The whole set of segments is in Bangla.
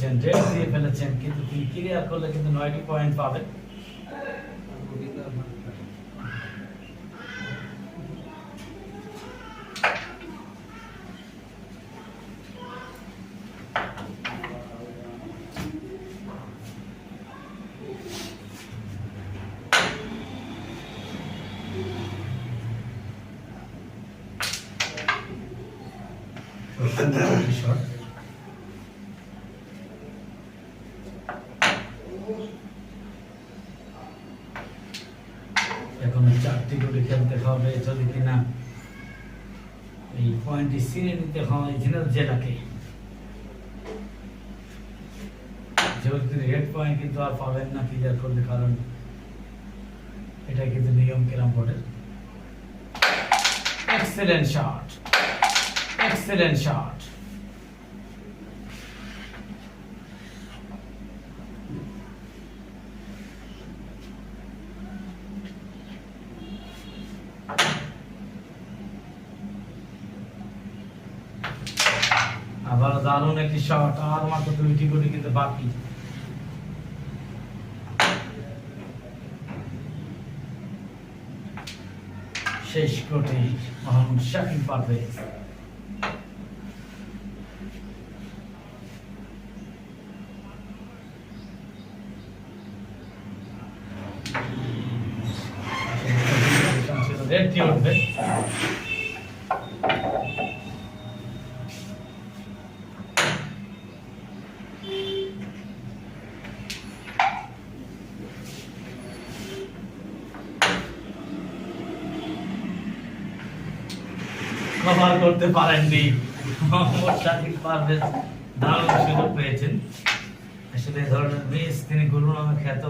করেছেন রেড দিয়ে ফেলেছেন কিন্তু তিনি ক্লিয়ার করলে কিন্তু নয়টি পয়েন্ট পাবেন সুন্দর একটি শট এখন চারটি গুলি খেলতে হবে, যদি কিনা এই পয়েন্টটি ছিঁড়ে নিতে হয় জেনারেল জেলাকে। তিনি পয়েন্ট কিন্তু আর পাবেন না কারণ এটা কিন্তু নিয়ম কেরাম বোর্ডের। এক্সেলেন্ট শট এক্সেলেন্ট শট আবার দারুণ একটি শট আর মাত্র দুইটি গুলি কিন্তু বাকি। শেষ কোটি মোহাম্মদ শাকিব পারভেজ। কভার করতে পারেননি। মোহাম্মদ শাকিব পারভেজ দারুণ সুযোগ পেয়েছেন। আসলে ধরনের মিস তিনি গুরু নামে খ্যাত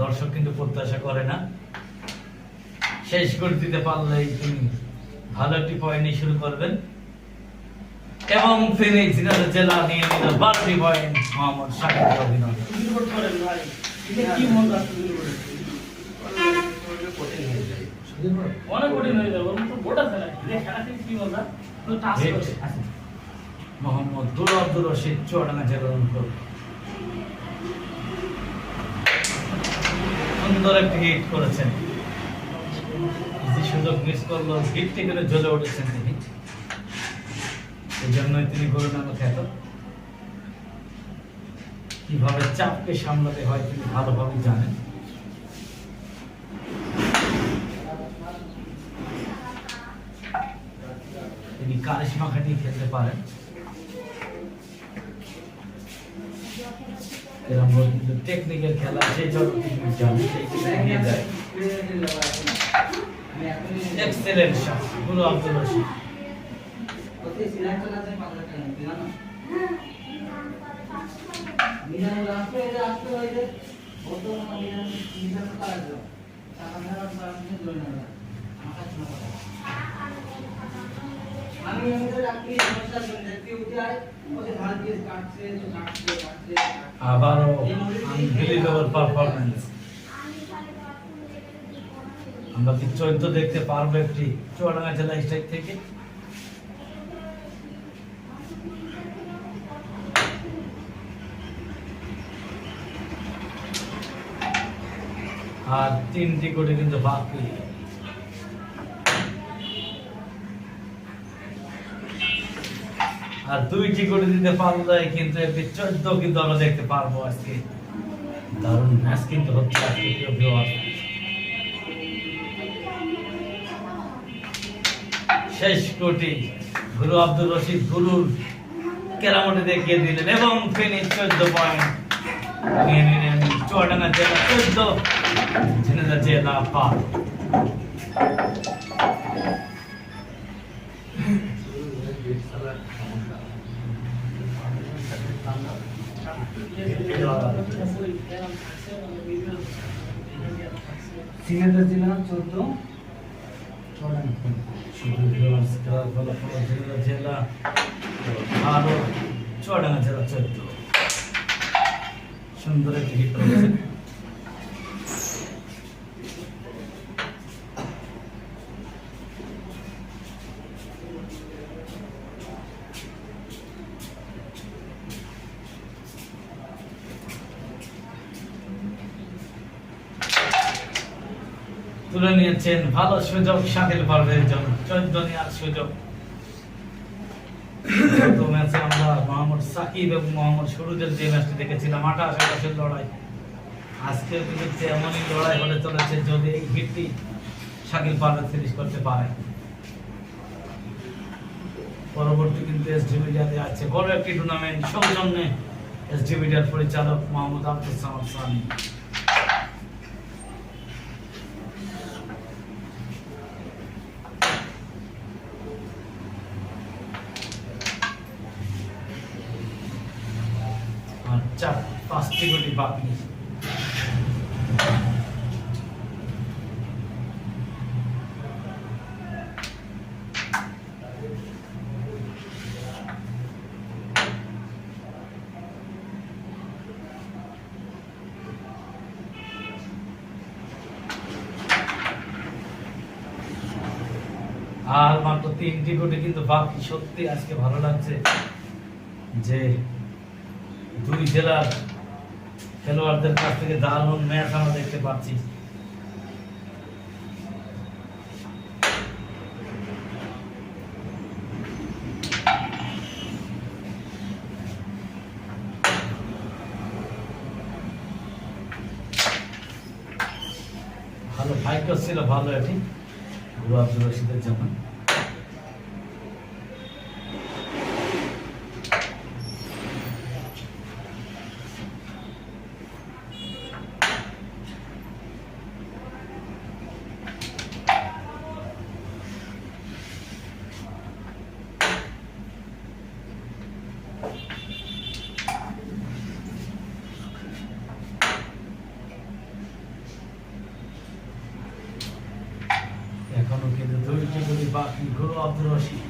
দর্শক কিন্তু প্রত্যাশা করে না। শেষ করে দিতে পারলেই তিনি ভালো একটি পয়েন্ট শুরু করবেন। এবং ফিনিক্স জেলা নিয়ে নিল বাড়তি পয়েন্ট মোহাম্মদ শাকিব অভিনন্দন কি মন অনেক কঠিন হয়ে যাবে তো বোর্ড আছে না? খেলা থেকে কি বলরা তো টাচ Hit. করে মোহাম্মদ দুর আব্দুর রশিদ চুয়াডাঙ্গা জেলার অনুকূল সুন্দর একটি হিট করেছেন। যে সুযোগ মিস করল হিটটি করে জ্বলে উঠেছেন তিনি। এই জন্যই তিনি খ্যাত কীভাবে চাপকে সামলাতে হয় তিনি ভালোভাবে জানেন। কারিশমা খাটিয়ে খেলতে পারেন। এরকম কিন্তু টেকনিক্যাল খেলা যত কিছু জানে সেই কিছু যায়। এক্সেলেন্ট আব্দুল রশিদ আমি এমনি রাখি সমস্যা দেখতে উঠে আয় ওকে ধার দিয়ে কাটছে তো কাটছে কাটছে আবারও আনবিলিভেবল পারফরম্যান্স আমরা কি চৈদ্দ দেখতে পারব একটি চুয়াডাঙ্গা জেলা স্ট্রাইক থেকে? আর তিনটি কোটি কিন্তু বাকি। আর দুইটি কোটি দিতে পারলে কিন্তু একটি চোদ্দ কিন্তু আমরা দেখতে পারব আজকে। দারুণ ম্যাচ কিন্তু হচ্ছে আজকে শেষ কোটি গুরু আব্দুল রশিদ গুরুর কেরামতে দেখিয়ে দিলেন এবং ফিনিশ চোদ্দ পয়েন্ট। নিলেন চুয়াডাঙ্গা জেলা চোদ্দ জেলা পাঁচ। সিনেটর জেলা চোদ্দ শুধু ভিউয়ার্স খেলার ফলাফল ঝিনাইদহ জেলা আরও চুয়াডাঙ্গা জেলা চোদ্দ সুন্দর একটি হিট করেছেন তুলে নিয়েছেন। ভালো সুযোগ শাকিল পারভের জন্য। চোদ্দ নেওয়ার সুযোগ। গত ম্যাচে আমরা মোহাম্মদ সাকিব এবং মোহাম্মদ সুরুজের যে ম্যাচটি দেখেছিলাম লড়াই। আজকে কিন্তু তেমনই লড়াই হলে চলেছে যদি এই শাকিল পারভেজ করতে পারে। পরবর্তী কিন্তু মিডিয়াতে আছে। বড় একটি টুর্নামেন্ট সৌজন্যে এস ডি মিডিয়ার পরিচালক মোহাম্মদ আব্দুল সামাদ সানি আর চার পাঁচটি গুটি বাকি আর মাত্র তিনটি কোটি কিন্তু বাকি সত্যি আজকে ভালো লাগছে যে দুই জেলার খেলোয়াড়দের কাছ থেকে দারুণ ম্যাচ আমরা দেখতে পাচ্ছি। ভালো ফাইট ছিল ভালো এটি গুরু আব্দুল রশিদের জন্য এখনও কিন্তু দুইটি গুলি বাকি গুরু আব্দুল রশিদ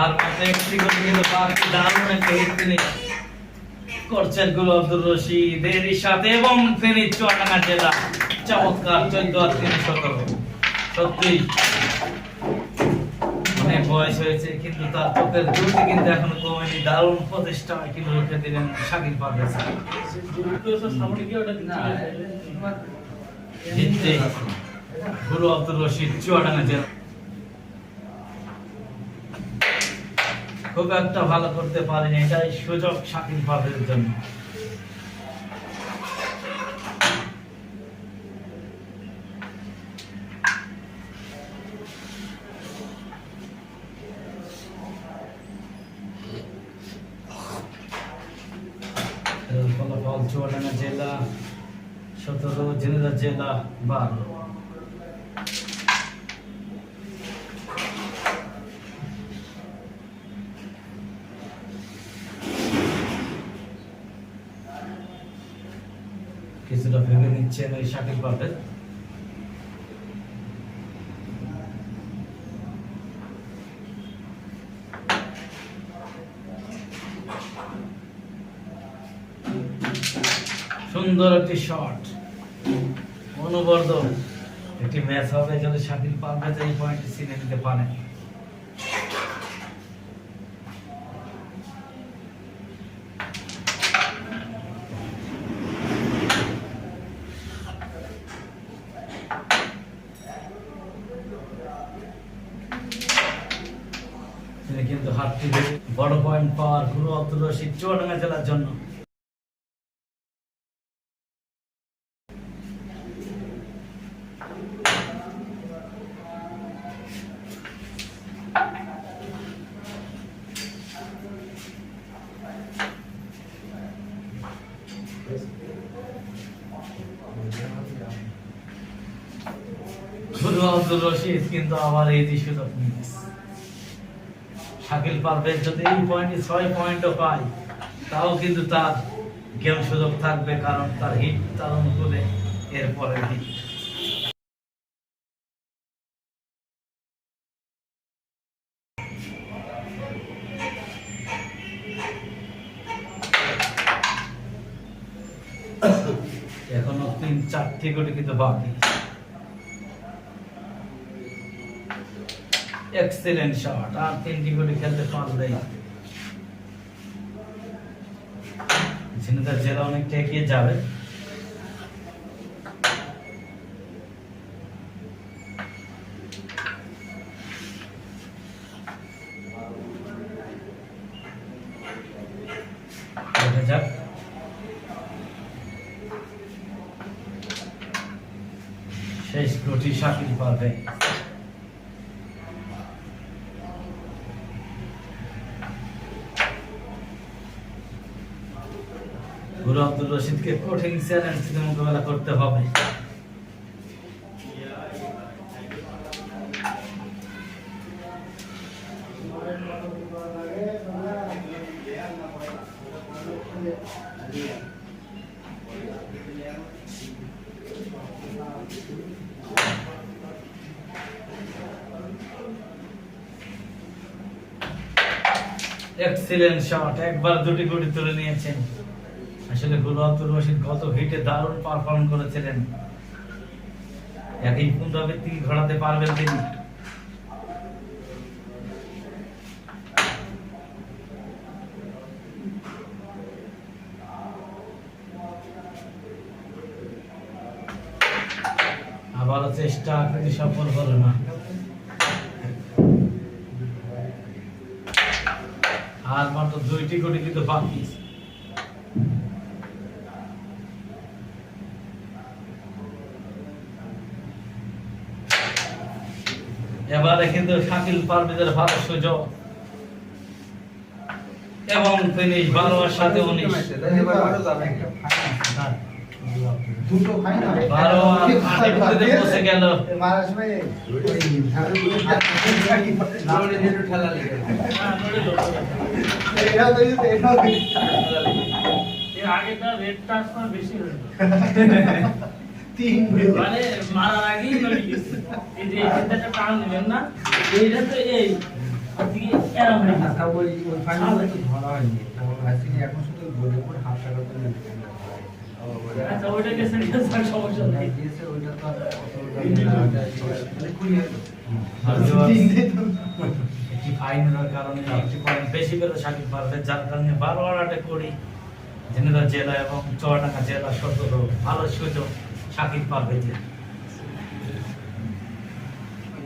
আর গুলি তিনি করছেন গুরু আব্দুল রশিদ এবং তিনি চুয়াডাঙ্গা জেলা। চমৎকার চোদ্দ অনেক বয়স হয়েছে, কিন্তু তার চোখের জ্যোতি কিন্তু এখনও কমেনি। দারুণ প্রচেষ্টা কিন্তু রুখে দিলেন শাকিল পারভেজ আব্দুল রশিদ, চুয়াডাঙ্গা জেলা। খুব একটা ভালো করতে পারেনি, এটাই সুযোগ শাকিল পারভেজের জন্য। ফলাফল চুয়াডাঙ্গা জেলা, সতেরো জেলা জেলা, বারো। শাকিল সুন্দর একটি শট। অনুবর্ধন একটি ম্যাচ হবে যদি শাকিল পারভেজ এই পয়েন্টে ছিনে নিতে পারে তিনি কিন্তু হাত থেকে বড় পয়েন্ট পাওয়ার গুরু আব্দুল রশিদ চুয়াডাঙ্গা জেলার জন্য গুরু আব্দুল রশিদ কিন্তু আবার এই শাকিল পারভেজ যদি এই ছয় পয়েন্টও পায়, তাও কিন্তু তার গেম সুযোগ থাকবে কারণ তার হিট তার অনুকূলে এরপরে এখনও তিন চারটি কোটি কিন্তু বাকি। এক্সেলেন্ট শট আর তিনটি কোটি খেলতে পারলেই। ঝিনাইদহ জেলা অনেকটা এগিয়ে যাবে। শেষ গুটি শাকিল পারবে। আব্দুল রশিদকে কঠিন চ্যালেঞ্জ থেকে মোকাবেলা করতে হবে। এক্সিলেন্ট শট একবার দুটি গুটি তুলে নিয়েছেন। আসলে আব্দুল রশিদ, গত হিটে দারুণ পারফর্ম করেছিলেন। একই পুনরাবৃত্তি ঘটাতে পারবেন তিনি। আবারও চেষ্টা কিন্তু সফল হলো না। আর মাত্র দুইটি কোটি কিন্তু বাকি। এবারে কিন্তু শাকিল পারভেজের ভালো সুযোগ। এবং ফিনিশ বারোয়ার সাথে উনিশ। হ্যাঁ, আগেটা রেড ট্রান্সফার বেশি হয়েছে তিন মানে মারার গেছে এই যে টান না এইটা তো এই হয়ে। আচ্ছা সমস্যা নেই। ওইটা তো কারণে বেশি যার কারণে বারো আর আটে করি। ঝিনাইদহ জেলা এবং চুয়াডাঙ্গা জেলা সদর ভালো সুযোগ শাকিব পারভেজের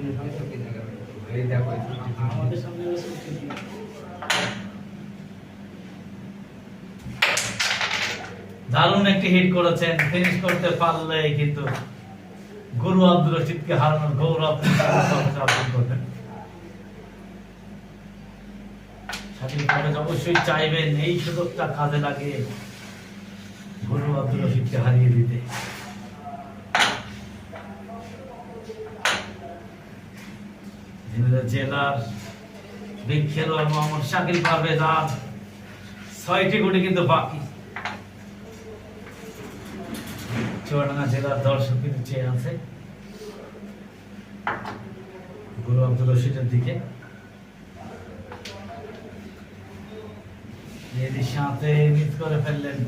এই একটি হিট করেছেন ফিনিশ করতে পারলে কিন্তু গুরু আব্দুল রশিদকে হারানোর গৌরব অবশ্যই চাইবেন, এই সুযোগটা কাজে লাগিয়ে গুরু আব্দুল রশিদকে হারিয়ে দিতে ঝিনাইদহ জেলার বিগ খেলোয়াড় মোহাম্মদ শাকিল পারভেজ আর ছয়টি গুটি কিন্তু বাকি। চুয়াডাঙ্গা জেলার দর্শক কিন্তু চেয়ে আছে। গুরু আব্দুল রশিদের দিকে। এদের সাথে মিস করে ফেললেন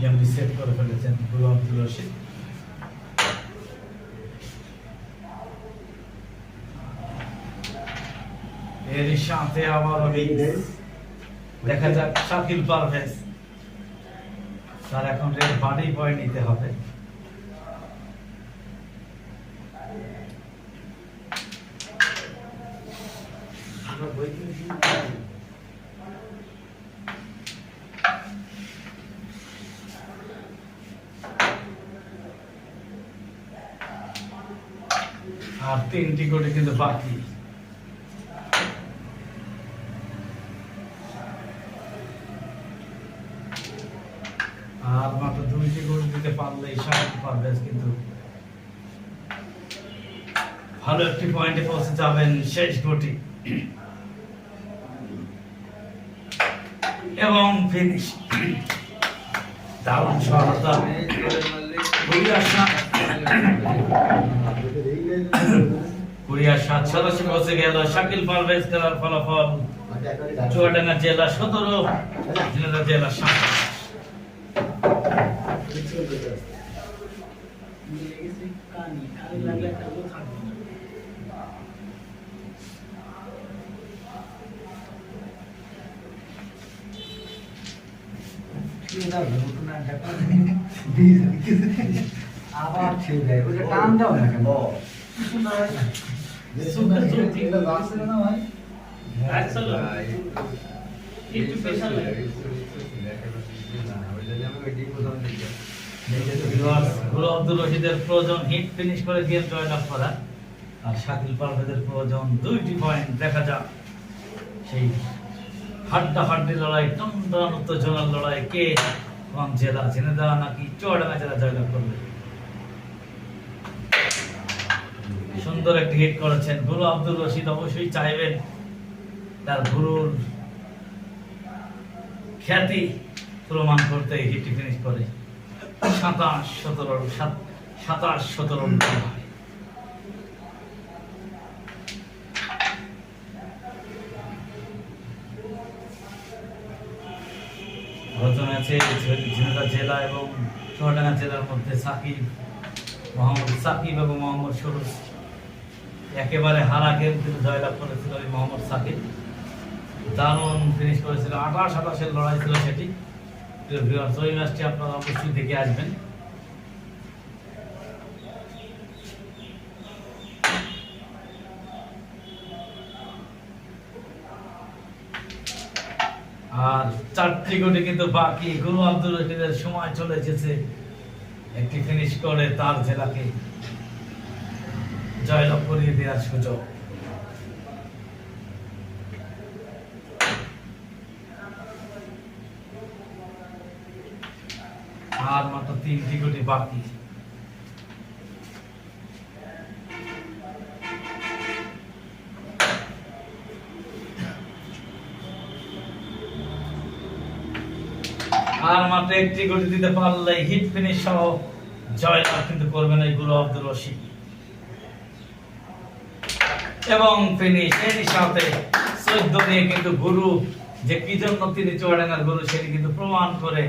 গেমটি সেট করে ফেলেছেন রশিদ এর সাথে আবার দেখা যাক, শাকিল পারভেজ। তার এখন রেড বাড়ি বয় নিতে হবে। আর তিনটি কোটি কিন্তু বাকি। আর মাত্র দুইটি গোল দিতে পারলে শাকিল পারভেজ কিন্তু। ভালো একটি পয়েন্টে পৌঁছে যাবেন শেষ গুটি এবং ফিনিশ আশা সাত সদস্য পৌঁছে গেল। শাকিল পারভেজ খেলার ফলাফল চুয়াডাঙ্গা জেলা সতেরো, ঝিনাইদহ জেলা সাতাশ। লেগেছে কানি কানি লাগলে একটা লোক থাকবে না আবার ছেড়ে দেয় ওটা টান দাও না কেন সুন্দর জোর ঠিক আসলে একটু প্রেশার লাগে গুরু আব্দুল রশিদের প্রয়োজন হিট ফিনিশ করে। আর শাকিল প্রয়োজন দুইটি পয়েন্ট দেখা যাক। সেই হাড্ডা লড়াই লড়াই জেলা নাকি চুয়াডাঙ্গা জেলা জয়লাভ করবে? সুন্দর একটি হিট করেছেন। গুরু আব্দুল রশিদ অবশ্যই চাইবেন তার গুরুর খ্যাতি প্রমাণ করতে এই হিটটি ফিনিশ করে। সাতাশ সতেরো সাত- সাতাশ সতেরো জেলা এবং চুয়াডাঙ্গা জেলার মধ্যে সাকিব, মোহাম্মদ সাকিব এবং মোহাম্মদ সুরুজ। একেবারে হারা গেম কিন্তু জয়লাভ করেছিল ওই মোহাম্মদ সাকিব। দারুণ ফিনিশ করেছিল, আঠাশ আঠাশের লড়াই ছিল সেটি। ওই ম্যাচটি আপনারা অবশ্যই দেখে আসবেন। আর চারটি কোটি কিন্তু বাকি, গুরু আব্দুল রশিদের সময় চলে এসেছে। একটি ফিনিশ করে তার জেলাকে। জয়লাভ করিয়ে দেওয়ার সুযোগ। আর মাত্র তিনটি কোটি বাকি। আর মাত্র একটি কোটি দিতে পারলে হিট ফিনিশ সহ জয়লাভ কিন্তু করবেন এই গুরু আব্দুল রশিদ। এবং ফিনিশ এরই সাথে চোদ্দ নিয়ে কিন্তু গুরু, যে কি জন্য তিনি চুয়াডাঙ্গার গুরু, সেটি কিন্তু প্রমাণ করে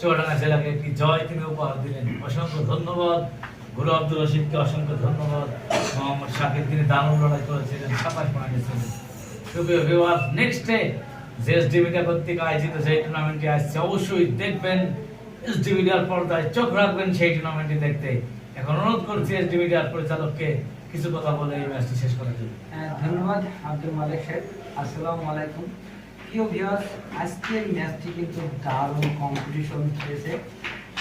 চুয়াডাঙ্গা জেলাকে একটি জয় তিনি উপহার দিলেন। অসংখ্য ধন্যবাদ। গুরু আব্দুল রশিদকে অসংখ্য ধন্যবাদ। মোহাম্মদ শাকির তিনি দারুণ লড়াই করেছিলেন, সাতাশ পয়েন্টে ছিলেন। নেক্সট ডে মিডিয়া কর্তৃক আয়োজিত সেই টুর্নামেন্টটি আসছে, অবশ্যই দেখবেন। এসডি মিডিয়ার পর্দায় চোখ রাখবেন সেই টুর্নামেন্টটি দেখতে। এখন অনুরোধ করছি এসডি মিডিয়ার পরিচালককে কিছু কথা বলে এই ম্যাচটি শেষ করার জন্য। হ্যাঁ, ধন্যবাদ আব্দুল মালিক সাহেব। আসসালামু আলাইকুম। প্রিয় ভিউয়ার্স আজকের ম্যাচটি কিন্তু দারুণ কম্পিটিশন হয়েছে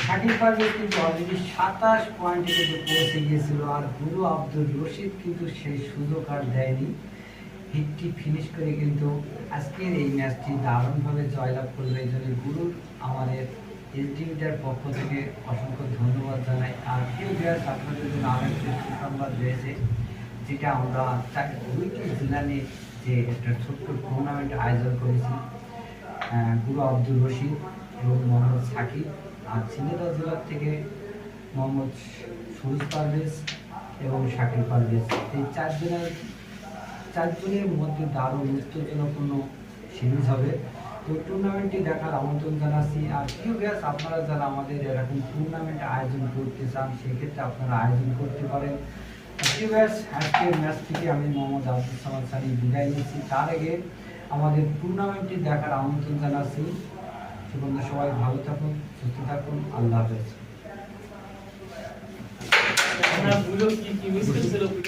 শাকিব পারভেজ কিন্তু অলরেডি সাতাশ পয়েন্টে কিন্তু পৌঁছে গিয়েছিল আর গুরু আব্দুল রশিদ কিন্তু সেই সুযোগ আর দেয়নি। হিটটি ফিনিশ করে কিন্তু আজকের এই ম্যাচটি দারুণভাবে জয়লাভ করল। এই জন্য গুরুর আমাদের এসডিমিটার পক্ষ থেকে অসংখ্য ধন্যবাদ জানাই। আর ভিউয়ার্স আপনাদের জন্য আরেকটি সুসংবাদ রয়েছে, যেটা আমরা দুইটি জেলা নিয়ে যে একটা ছোট্ট টুর্নামেন্ট আয়োজন করেছি গুরু আব্দুল রশিদ এবং মোহাম্মদ সাকিব। আর ঝিনাইদহ জেলার থেকে মোহাম্মদ সুরজ পারভেজ এবং শাকিল পারভেজ। এই চারজনের চারজনের মধ্যে দারুণ উত্তেজনাপূর্ণ সিরিজ হবে। টুর্নামেন্টটি দেখার আমন্ত্রণ জানাচ্ছি। আর প্রিয় ব্যাস আপনারা যারা আমাদের এরকম টুর্নামেন্ট আয়োজন করতে চান, সেক্ষেত্রে আপনারা আয়োজন করতে পারেন। প্রিয় ব্যাস আজকের ম্যাচ থেকে আমি মোহাম্মদ আব্দুল সানি বিদায় নিচ্ছি। তার আগে আমাদের টুর্নামেন্টটি দেখার আমন্ত্রণ জানাচ্ছি। সেজন্য সবাই ভালো থাকুন, সুস্থ থাকুন। আল্লাহ হাফেজ।